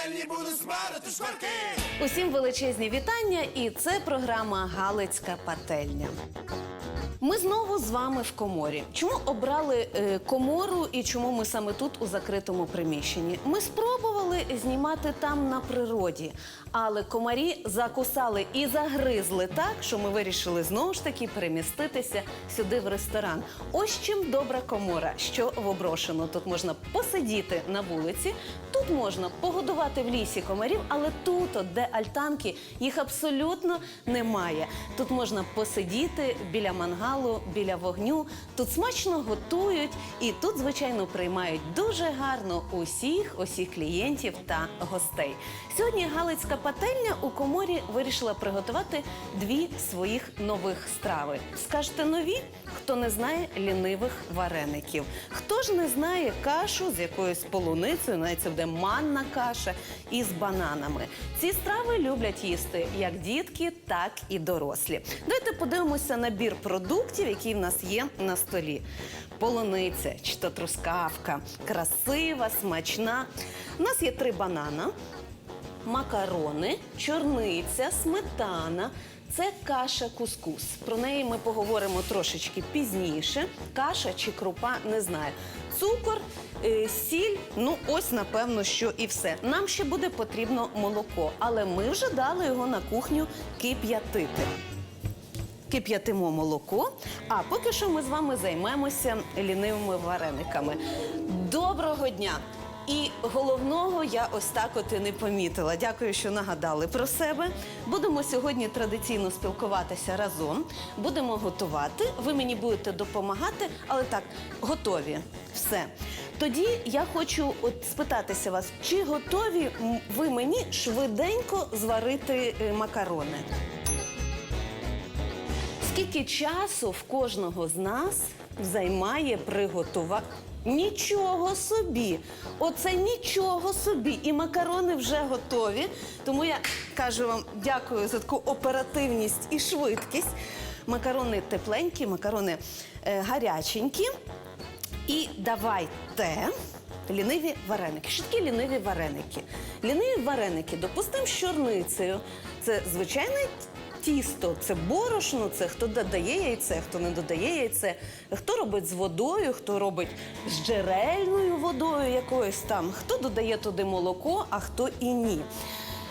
пательні буду смарити шкварки. Усім величезні вітання, і це програма Галицька пательня. Ми знову з вами в коморі. Чому обрали е, комору і чому ми саме тут у закритому приміщенні? Ми спробували знімати там на природі, але комарі закусали і загризли так, що ми вирішили знову ж таки переміститися сюди в ресторан. Ось чим добра комора, що в оброшено. Тут можна посидіти на вулиці, тут можна погодувати в лісі комарів, але тут, от, де альтанки, їх абсолютно немає. Тут можна посидіти біля мангалу, біля вогню. Тут смачно готують і тут, звичайно, приймають дуже гарно усіх, усіх клієнтів та гостей. Сьогодні Галицька пательня у коморі вирішила приготувати дві своїх нових страви. Скажете нові? Хто не знає лінивих вареників? Хто ж не знає кашу з якоюсь полуницею, навіть це буде манна каша із бананами. Ці страви люблять їсти як дітки, так і дорослі. Давайте подивимося набір продуктів, які в нас є на столі. Полуниця чи то трускавка, красива, смачна. У нас є три банана макарони, чорниця, сметана. Це каша кускус. Про неї ми поговоримо трошечки пізніше. Каша чи крупа не знаю. Цукор, е, сіль, ну ось напевно, що і все. Нам ще буде потрібно молоко, але ми вже дали його на кухню кип'ятити. Кип'ятимо молоко, а поки що ми з вами займемося лінивими варениками. Доброго дня! І головного я ось так от і не помітила. Дякую, що нагадали про себе. Будемо сьогодні традиційно спілкуватися разом. Будемо готувати. Ви мені будете допомагати, але так, готові. Все. Тоді я хочу от спитатися вас, чи готові ви мені швиденько зварити е, макарони? Скільки часу в кожного з нас займає приготувати? Нічого собі! Оце нічого собі! І макарони вже готові. Тому я кажу вам дякую за таку оперативність і швидкість. Макарони тепленькі, макарони е, гаряченькі. І давайте ліниві вареники. Що такі ліниві вареники? Ліниві вареники, допустимо, з чорницею. Це звичайне тісто, це борошно, це хто додає яйце, хто не додає яйце, хто робить з водою, хто робить з джерельною водою якоюсь там, хто додає туди молоко, а хто і ні.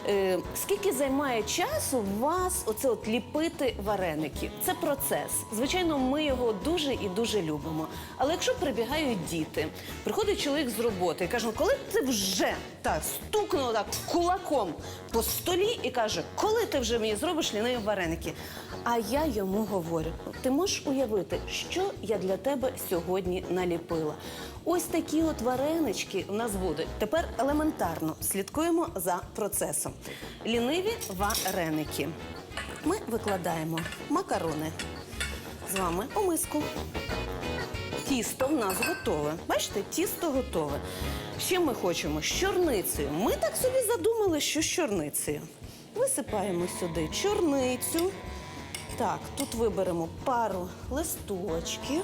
Е, скільки займає часу вас оце от ліпити вареники? Це процес. Звичайно, ми його дуже і дуже любимо. Але якщо прибігають діти, приходить чоловік з роботи і каже, «Ну, коли ти вже так стукнув так кулаком по столі і каже, коли ти вже мені зробиш ліниві вареники? А я йому говорю: ти можеш уявити, що я для тебе сьогодні наліпила? Ось такі от варенички у нас будуть. Тепер елементарно слідкуємо за процесом. Ліниві вареники. Ми викладаємо макарони з вами у миску. Тісто в нас готове. Бачите, тісто готове. Ще ми хочемо з чорницею. Ми так собі задумали, що з чорницею. Висипаємо сюди чорницю. Так, тут виберемо пару листочків.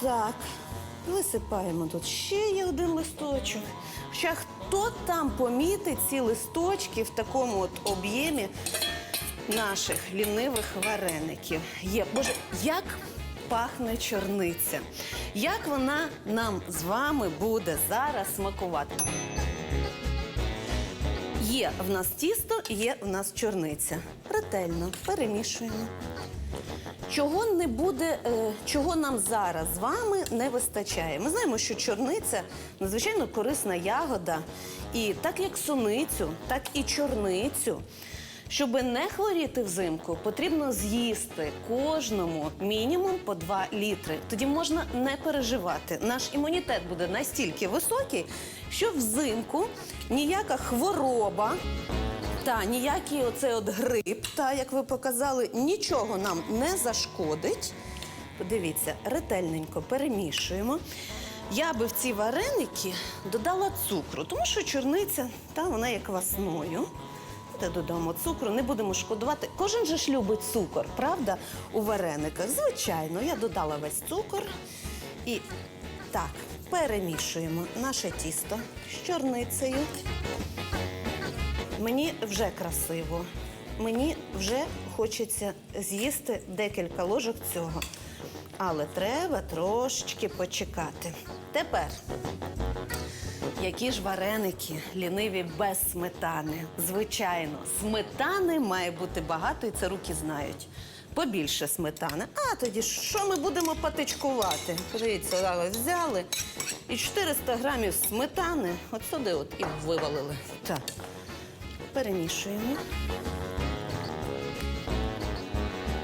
Так, висипаємо тут ще є один листочок. Хоча хто там помітить ці листочки в такому от об'ємі наших лінивих вареників? Є. Боже, як пахне чорниця? Як вона нам з вами буде зараз смакувати? Є в нас тісто, є в нас чорниця. Ретельно перемішуємо. Чого не буде, е, чого нам зараз з вами не вистачає? Ми знаємо, що чорниця надзвичайно корисна ягода, і так як суницю, так і чорницю. Щоб не хворіти взимку, потрібно з'їсти кожному мінімум по 2 літри. Тоді можна не переживати. Наш імунітет буде настільки високий, що взимку ніяка хвороба та ніякий оцей от грип, та як ви показали, нічого нам не зашкодить. Подивіться, ретельненько перемішуємо. Я би в ці вареники додала цукру, тому що чорниця та вона є квасною. Та додамо цукру, не будемо шкодувати. Кожен же ж любить цукор, правда? У варениках. Звичайно, я додала весь цукор. І так, перемішуємо наше тісто з чорницею. Мені вже красиво. Мені вже хочеться з'їсти декілька ложок цього. Але треба трошечки почекати. Тепер які ж вареники ліниві без сметани? Звичайно, сметани має бути багато, і це руки знають. Побільше сметани. А тоді що ми будемо патичкувати? Подивіться, зараз взяли і 400 грамів сметани от сюди от і вивалили. Так, перемішуємо.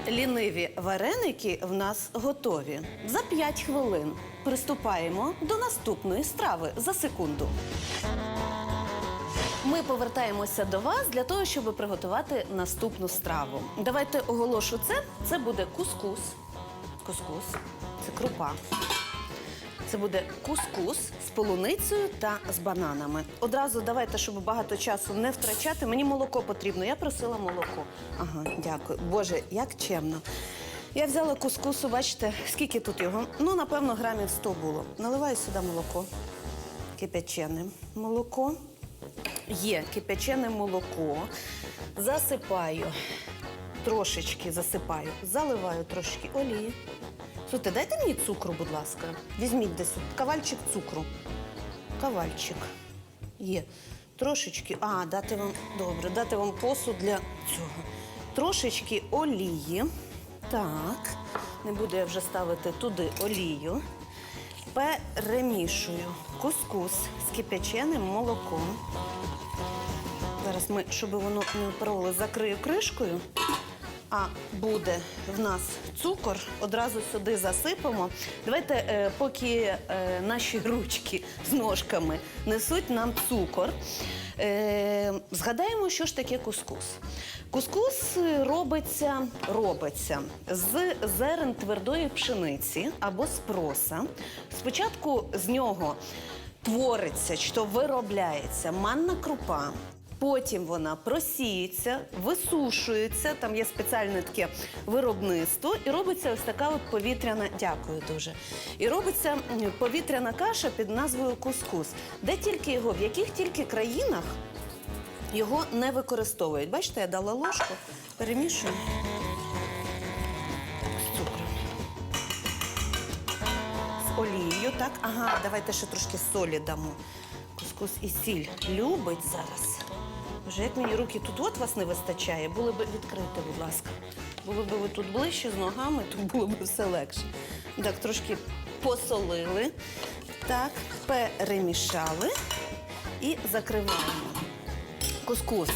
Ліниві вареники в нас готові. За 5 хвилин приступаємо до наступної страви за секунду. Ми повертаємося до вас для того, щоб приготувати наступну страву. Давайте оголошу це. Це буде кускус. Кускус це крупа. Це буде кускус з полуницею та з бананами. Одразу давайте, щоб багато часу не втрачати. Мені молоко потрібно. Я просила молоко. Ага, дякую. Боже, як чемно. Я взяла кускусу, бачите, скільки тут його? Ну, напевно, грамів 100 було. Наливаю сюди молоко. Кипячене молоко. Є кипячене молоко. Засипаю, трошечки засипаю, заливаю трошки олії. Слухайте, дайте мені цукру, будь ласка. Візьміть десь кавальчик цукру. Кавальчик. Є. Трошечки. А, дати вам добре, дати вам посуд для цього. Трошечки олії. Так. Не буду я вже ставити туди олію. Перемішую кускус з кипяченим молоком. Зараз ми, щоб воно не впароло, закрию кришкою. А буде в нас цукор, одразу сюди засипемо. Давайте, е, поки е, наші ручки з ножками несуть нам цукор, е, згадаємо, що ж таке кускус. Кускус робиться, робиться з зерен твердої пшениці або з проса. Спочатку з нього твориться, то виробляється манна крупа. Потім вона просіється, висушується, там є спеціальне таке виробництво, і робиться ось така от повітряна, дякую дуже. І робиться повітряна каша під назвою кускус. Де тільки його, в яких тільки країнах його не використовують. Бачите, я дала ложку, перемішую. Олією, так? Ага, давайте ще трошки солі дамо. Кускус і сіль любить зараз. Боже, як мені руки тут от вас не вистачає, було б відкрити, будь ласка. Було б ви тут ближче з ногами, то було б все легше. Так, трошки посолили, так, перемішали і закриваємо. Кускус.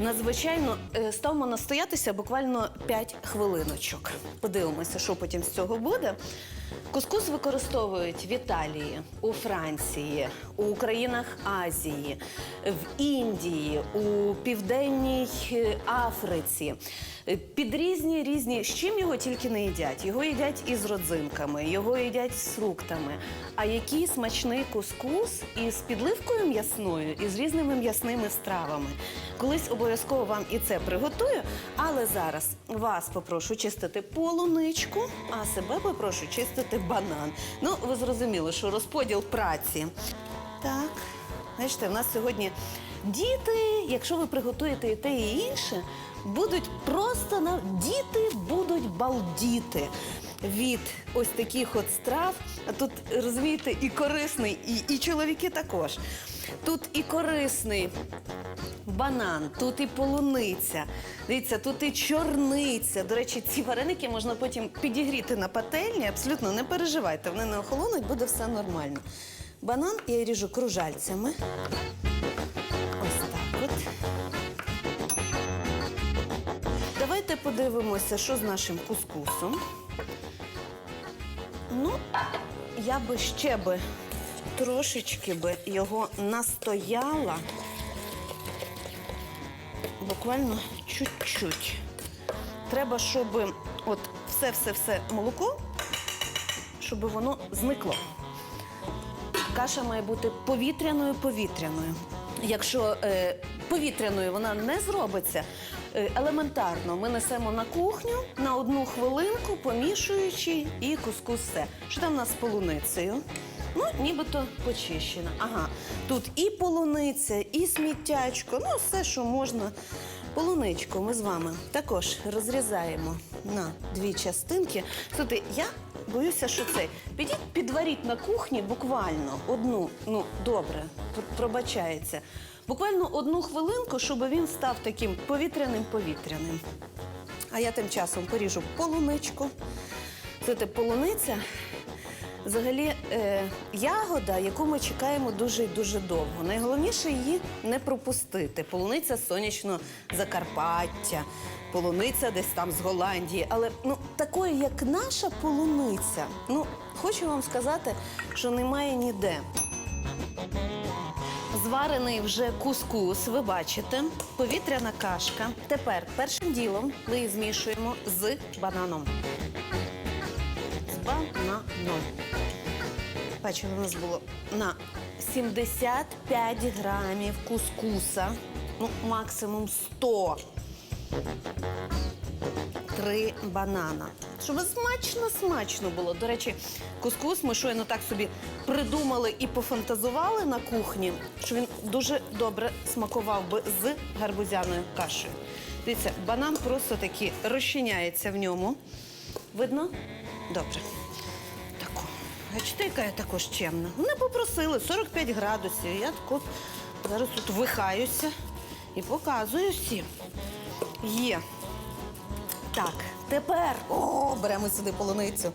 Надзвичайно е, ставимо настоятися буквально 5 хвилиночок. Подивимося, що потім з цього буде. Кускус використовують в Італії, у Франції, у країнах Азії, в Індії, у Південній е, Африці. Під різні різні, з чим його тільки не їдять. Його їдять із родзинками, його їдять з фруктами. А який смачний кускус із підливкою м'ясною і з різними м'ясними стравами. Колись обов'язково вам і це приготую, але зараз вас попрошу чистити полуничку, а себе попрошу чистити банан. Ну, ви зрозуміли, що розподіл праці. Так, знаєте, в нас сьогодні діти, якщо ви приготуєте і те, і інше, будуть просто на діти будуть балдіти від ось таких от страв. А тут розумієте, і корисний, і, і чоловіки також. Тут і корисний банан, тут і полуниця. Дивіться, тут і чорниця. До речі, ці вареники можна потім підігріти на пательні. Абсолютно не переживайте, вони не охолонуть, буде все нормально. Банан я ріжу кружальцями. Ось так от. Давайте подивимося, що з нашим кускусом. Ну, я би ще би трошечки би його настояла. Буквально чуть-чуть. Треба, щоб от все-все-все молоко, щоб воно зникло. Каша має бути повітряною повітряною. Якщо е, повітряною вона не зробиться, е, елементарно ми несемо на кухню на одну хвилинку, помішуючи і кускус все. Що там у нас з полуницею? Ну, нібито почищена. Ага, тут і полуниця, і сміттячко, ну все, що можна. Полуничку ми з вами також розрізаємо на дві частинки. Слухайте, я боюся, що це. Підіть підваріть на кухні буквально одну, ну добре, пробачається. Буквально одну хвилинку, щоб він став таким повітряним-повітряним. А я тим часом поріжу полуничку. Це полуниця. Взагалі, е, ягода, яку ми чекаємо дуже і дуже довго. Найголовніше її не пропустити. Полуниця сонячного Закарпаття, полуниця десь там з Голландії. Але ну, такої, як наша полуниця, ну, хочу вам сказати, що немає ніде. Зварений вже кускус, ви бачите, повітряна кашка. Тепер першим ділом ми її змішуємо з бананом. З бананом. Бачили, у нас було на 75 грамів кускуса, ну максимум 100. Три банана. Щоб смачно-смачно було. До речі, кускус ми щойно так собі придумали і пофантазували на кухні, що він дуже добре смакував би з гарбузяною кашею. Дивіться, банан просто таки розчиняється в ньому. Видно? Добре. Бачите, яка я також чемна. Вони попросили 45 градусів. Я таку зараз тут вихаюся і показую всім. Є. Так, тепер о, беремо сюди полуницю.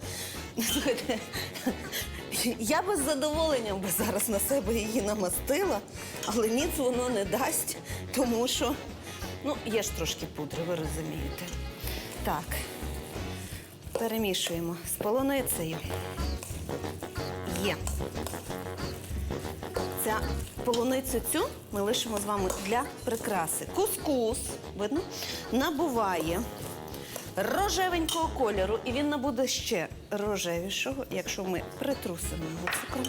Я би з задоволенням би зараз на себе її намастила, але ніц воно не дасть, тому що ну, є ж трошки пудри, ви розумієте. Так, перемішуємо з полуницею. Є. Ця полуницю цю ми лишимо з вами для прикраси. Кускус, видно, набуває рожевенького кольору, і він набуде ще рожевішого, якщо ми притрусимо його цукром.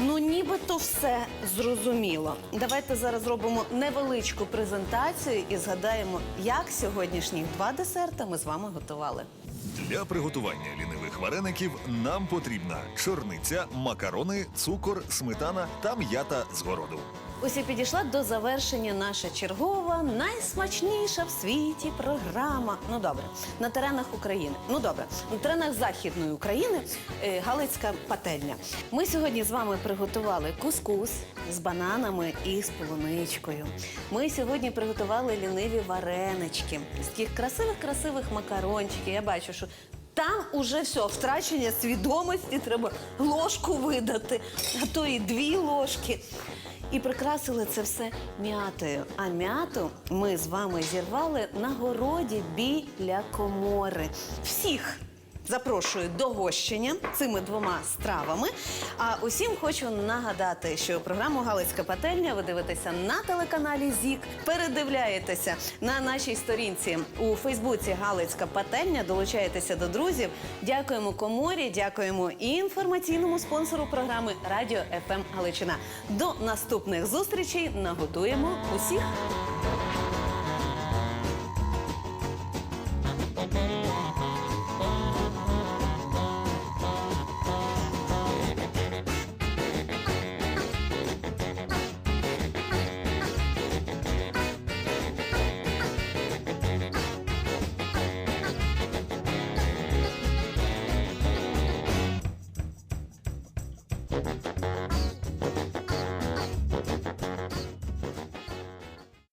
Ну, нібито все зрозуміло. Давайте зараз зробимо невеличку презентацію і згадаємо, як сьогоднішні два десерта ми з вами готували. Для приготування лінивих вареників нам потрібна чорниця, макарони, цукор, сметана та м'ята з городу. Ось і підійшла до завершення наша чергова, найсмачніша в світі програма. Ну добре, на теренах України. Ну добре, на теренах Західної України е, Галицька пательня. Ми сьогодні з вами приготували кускус з бананами і з полуничкою. Ми сьогодні приготували ліниві варенички з таких красивих-красивих макарончиків. Я бачу, що там уже все, втрачення свідомості, треба ложку видати, а то і дві ложки. І прикрасили це все м'ятою. А м'яту ми з вами зірвали на городі біля комори. Всіх запрошую до гощення цими двома стравами. А усім хочу нагадати, що програму Галицька пательня ви дивитеся на телеканалі ЗІК. Передивляєтеся на нашій сторінці у Фейсбуці Галицька пательня. Долучаєтеся до друзів. Дякуємо коморі, дякуємо і інформаційному спонсору програми Радіо ФМ Галичина. До наступних зустрічей нагодуємо усіх.